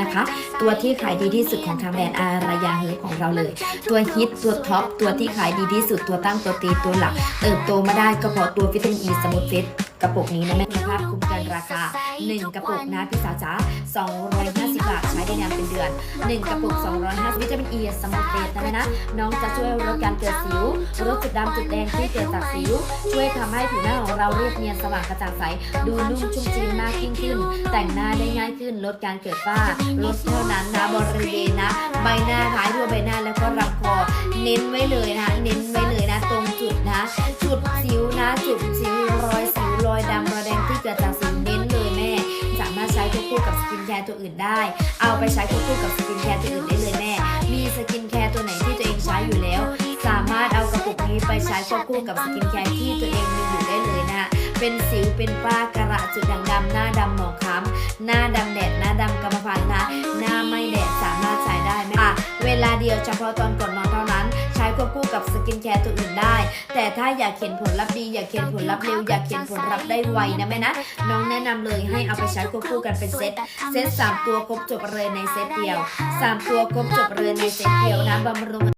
นะคะ ตัวที่ขายดีที่สุดของทางแบรนด์อารยาเฮิร์บของเราเลย ตัวฮิตตัวท็อปตัวที่ขายดีที่สุดตัวตั้งตัวตีตัวหลัก เติบโตมาได้ก็เพราะตัววิตามินอีสมุทรเฟสกระปุกนี้นะแม่คุณภาพคุ้มกันราคา 1 กระปุกนะพี่สาวจ๋า250าทใช้ได้นานเป็นเดือน 1 กระปุก 250 วิตามินอีสมุทรเฟสนะแม่นะน้องจะช่วยลดการเกิดสิวลดจุดดำจุดแดงที่เกิดจากสิว ช่วยทำให้ผิวหน้าของเราเรียบเนียนสว่างกระจ่างใส ดูนุ่มชุ่มชื้นมากยิ่งขึ้น แต่งหน้าได้ง่ายขึ้น ลดการเกิดฝ้า ลดเท่านั้นนะบริเวณนะ ใบหน้าท้ายทั่วใบหน้าแล้วก็ลำคอ เน้นไว้เลยนะ เน้นไว้เลยนะ ตรงจุดนะ จุดสิวนะ จุด คู่กับสกินแคร์ตัวอื่นได้ เอาไปใช้ควบคู่กับสกินแคร์ตัวอื่นได้เลยแม่ มีสกินแคร์ตัวไหนที่ตัวเองใช้อยู่แล้ว สามารถเอากระปุกนี้ไปใช้ควบคู่กับสกินแคร์ที่ตัวเองมีอยู่ได้เลยนะเป็นสิวเป็นฝ้ากระจุดด่างดำหน้าดำหมองคล้ำหน้าดำแดดหน้าดำกรรมพันธุ์นะหน้าไม่แดดสามารถใช้ได้ไหมคะเวลาเดียวเฉพาะตอนก่อน แต่ถ้าอยากเห็นผลลัพธ์ดี อยากเห็นผลลัพธ์เร็ว อยากเห็นผลลัพธ์ได้ไวนะแม่นะ น้องแนะนำเลยให้เอาไปใช้ควบคู่กันเป็นเซต เซตสามตัวครบจบเลยในเซตเดียวสามตัวครบจบเลยในเซตเดียวนะบำรุง